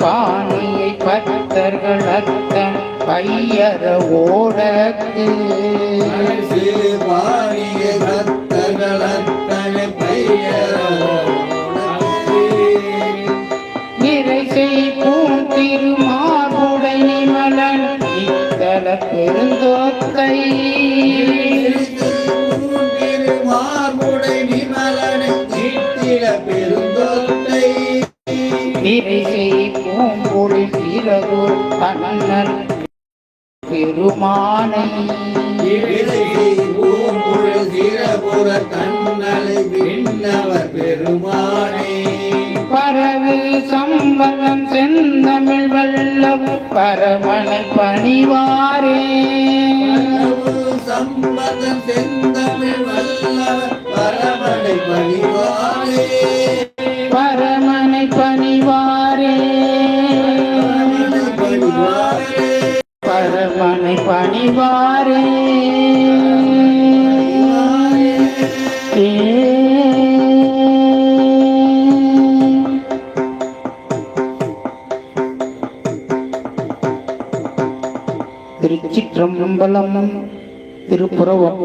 பாணியை பக்தர்கள் அத்தன் பையர ஓடக்கு. சிறுபாணிய பக்தர்களத்தனை நிறை செய்பூம் திருமார்புடை நிமலன் இத்தல பெருந்தோத்தை. மார்புடை விமலனை நீட்டில பெருந்தொத்தை நிறை செய்பூம் பொழி சிறகு கண்ணன் பெருமானை பரவு சம்பதம் செந்தமிழ் வல்லவ் பரமனை பணிவாரே சம்பதம் செந்தமிழ் வல்லவர் பரமனை பணிவாரே. பரமனை பணிவாரே. திருச்சிற்றம்பலம் திருப்புறவம்